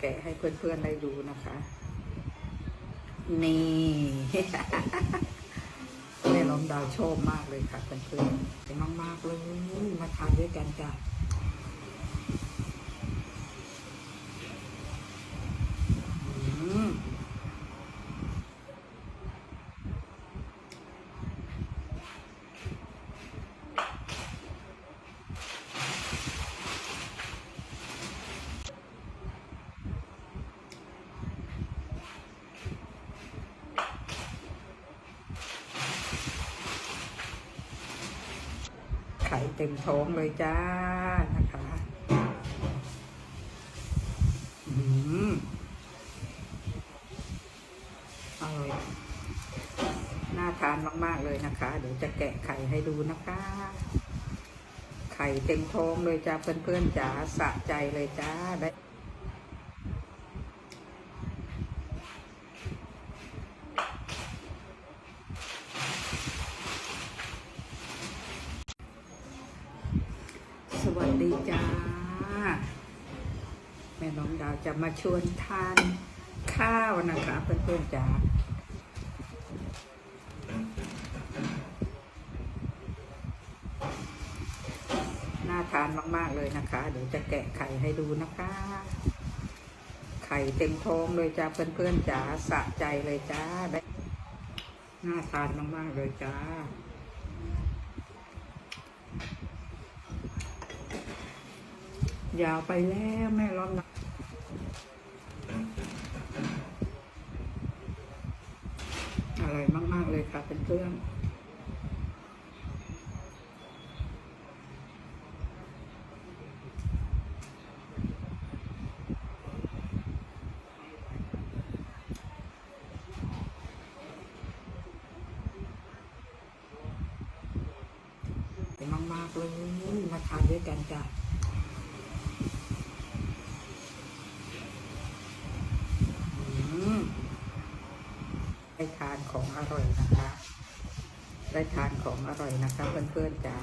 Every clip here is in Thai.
แกะให้เพื่อนๆได้ดูนะคะ นี่แม่ล้อมดาวชอบมากเลยค่ะเพื่อนๆมากๆเลยมาทานด้วยกันจ้ะอืม ไข่เต็มท้องเลยจ้านะคะอืมอร่อยน่าทานมาก ๆ เลยนะคะ เดี๋ยวจะแกะไข่ให้ดูนะคะ ไข่เต็มท้องเลยจ้าเพื่อนๆจ๋าสะใจเลยจ้าได้ ดีจ้า แม่น้องดาวจะมาชวนทานข้าวนะคะเพื่อนๆจ๋าน่าทานมากๆเลยนะคะ เดี๋ยวจะแกะไข่ให้ดูนะคะ ไข่เต็มท้องเลยจ้าเพื่อนๆจ๋าสะใจเลยจ้าได้น่าทานมากๆเลยจ้า ยาวไปแล้วแม่ร้อนนะอร่อยมาก ๆ เลยค่ะเพื่อนๆมากๆเลยมาทานด้วยกันจ้ะ อืม ได้ทานของอร่อยนะคะ ได้ทานของอร่อยนะคะ เพื่อนๆจ๋า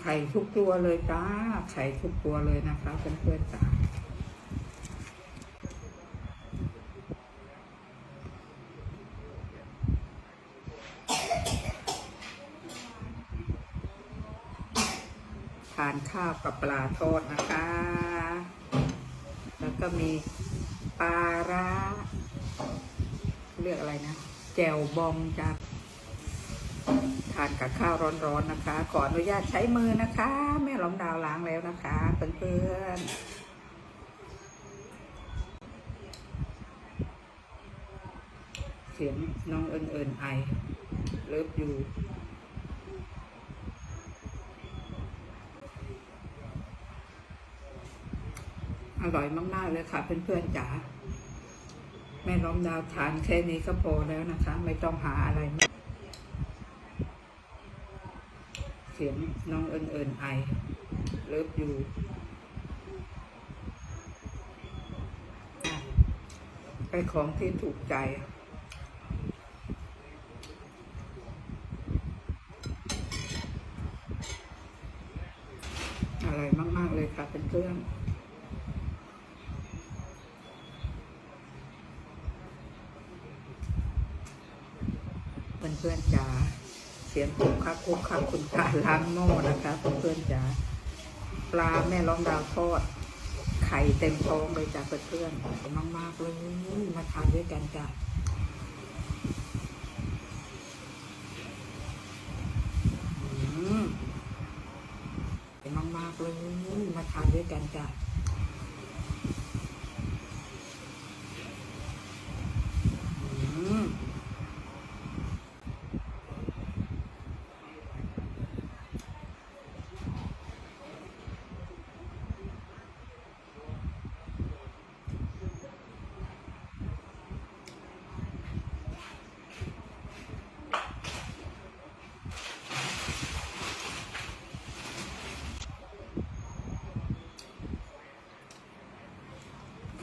ไข่ทุกตัวเลยจ้า ไข่ทุกตัวเลยนะคะเพื่อนๆจ๋า ทานข้าว กับปลาทอดนะคะ แล้วก็มีปลาร้าเรียกอะไรนะแจ่วบองจ้ะทานกับข้าวร้อนๆนะคะ ขออนุญาตใช้มือนะคะ แม่หลอมดาวล้างแล้วนะคะเพื่อนๆเสียงน้องเอิญเอิญไอเลิฟอยู่ อร่อยมาก ๆ เลยค่ะ เพื่อนๆจ๋าแม่ล้อมดาวทานแค่นี้ก็พอแล้วนะคะ ไม่ต้องหาอะไรมากเสียงน้องเอิญเอิญไอ เลิฟอยู่ไปของที่ถูกใจอร่อยมาก ๆ เลยค่ะเพื่อน เพื่อนๆจ๋าเสียงคุกคักคุกคักคุณตาล้างหม้อนะคะเพื่อนๆจ๋าปลาแม่ล้อมดาวทอด ไข่เต็มท้องเลยจ้ะเพื่อนๆมากๆเลยมาทานด้วยกันจ้ะอืมมากๆเลยมาทานด้วยกันจ้ะ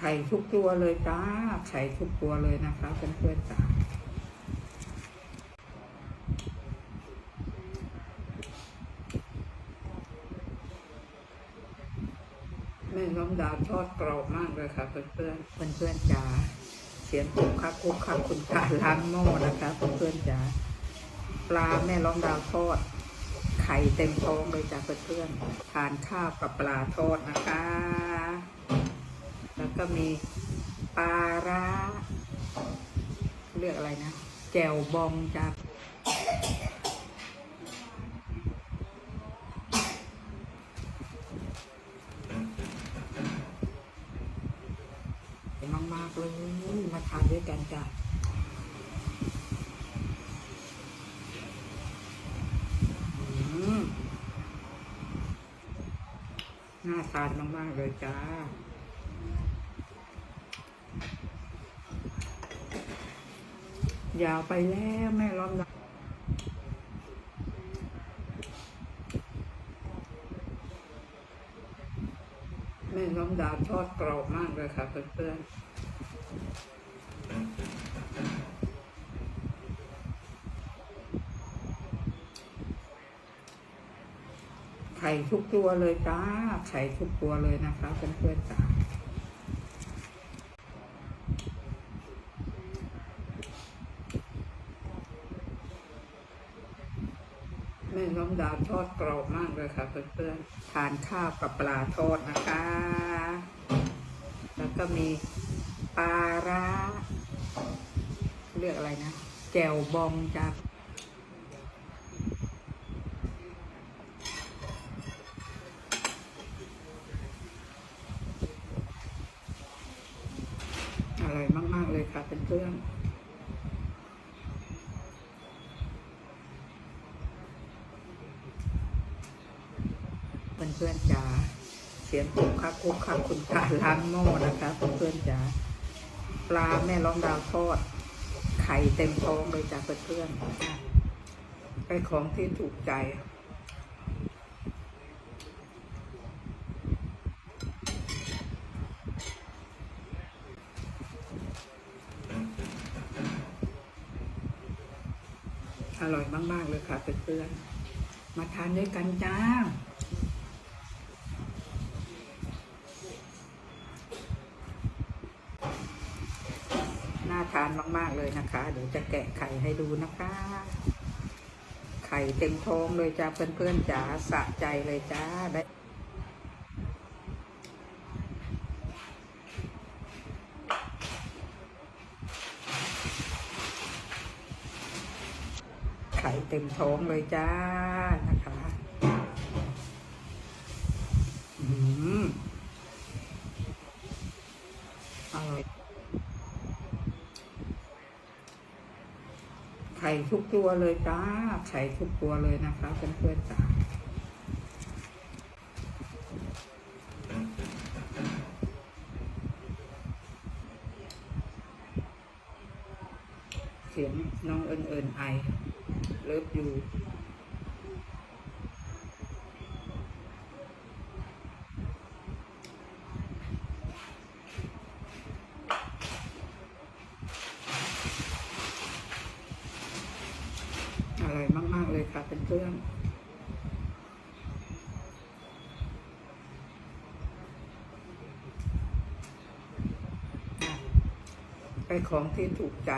ไข่ทุกตัวเลยจ้า ไข่ทุกตัวเลยนะคะเพื่อนๆจ้าแม่น้องดาวทอดกรอบมากเลยค่ะเพื่อนๆเพื่อนๆจ้าเสียงคุกคักคุกคักคุณตาล้างหม้อนะคะเพื่อนๆจ้าปลาแม่ล้องดาวทอด ไข่เต็มท้องเลยจ้าเพื่อนๆทานข้าวกับปลาทอดนะคะ แล้วก็มีปลาร้าเรียกอะไรนะ แจ่วบองจ้ามากๆเลยมาทานด้วยกันจ้ะอืมน่าทานมากๆเลยจ้า ยาวไปแล้วแม่ร้อนแม่น้องดาวทอดกรอบมากเลยค่ะเพื่อนๆไข่ทุกตัวเลยจ้า ไข่ทุกตัวเลยนะคะเพื่อนๆจ้า แม่น้องดาวทอดกรอบมากเลยค่ะเพื่อนๆทานข้าวกับปลาทอดนะคะ แล้วก็มีปลาร้าเรียกอะไรนะแจ่วบองจ้าอร่อยมาก ๆ เลยค่ะเพื่อนๆ เพื่อนๆจ๋าเสียงคุกคักคุกคักคุณตาล้างหม้อนะคะเพื่อนๆจ๋าปลาแม่ร้องดาวทอด ไข่เต็มท้องเลยจ้าเพื่อนๆไปของที่ถูกใจอร่อยมาก ๆ เลยค่ะเพื่อนๆมาทานด้วยกันจ้า น่าทาน มาก ๆ เลยนะคะ เดี๋ยวจะแกะไข่ให้ดูนะคะ ไข่เต็มท้องเลยจ้าเพื่อนๆจ๋าสะใจเลยจ้าได้ไข่เต็มท้องเลยจ้านะคะอืมอร่อย ไข่ทุกตัวเลยจ้า ไข่ทุกตัวเลยนะคะเพื่อนๆจ้าเสียงน้องเอิญเอิญไอเลิฟอยู่ อร่อยมาก ๆ เลยค่ะเพื่อนๆ ไปของที่ถูกใจ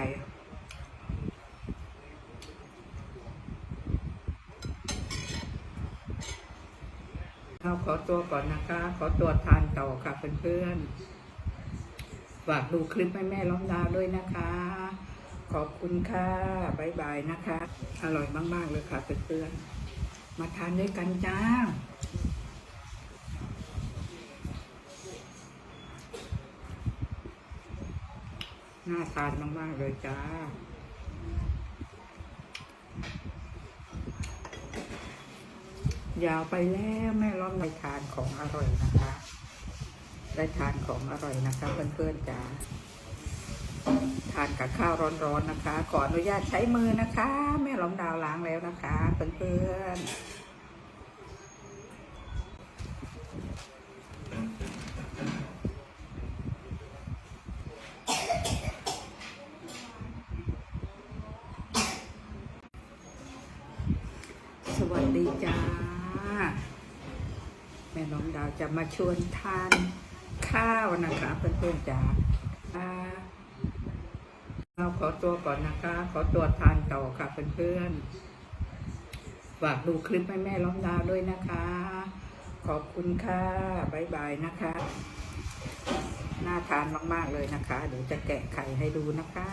เราขอตัวก่อนนะคะ ขอตัวทานต่อค่ะเพื่อนๆ ฝากดูคลิปให้แม่ล้อมดาวด้วยนะคะ ขอบคุณค่ะบ๊ายบายนะคะ อร่อยมาก ๆ เลยค่ะเพื่อนๆ มาทานด้วยกันจ้า น่าทานมาก ๆ เลยจ้า ยาวไปแล้วแม่ร้อนไปทานของอร่อยนะคะ ได้ทานของอร่อยนะคะ เพื่อนๆจ้าทานกับข้าวร้อนๆนะคะ ขออนุญาตใช้มือนะคะ แม่ล้อมดาวล้างแล้วนะคะ เพื่อนๆ ดีจ้า แม่น้องดาว จะมาชวนทานข้าวนะคะเพื่อนๆจ๋าอ่าเราขอตัวก่อนนะคะ ขอตัวทานต่อค่ะเพื่อนๆฝากดูคลิปให้แม่ล้อมดาวด้วยนะคะ ขอบคุณค่ะบายบายนะคะ น่าทานมากๆเลยนะคะ เดี๋ยวจะแกะไข่ให้ดูนะคะ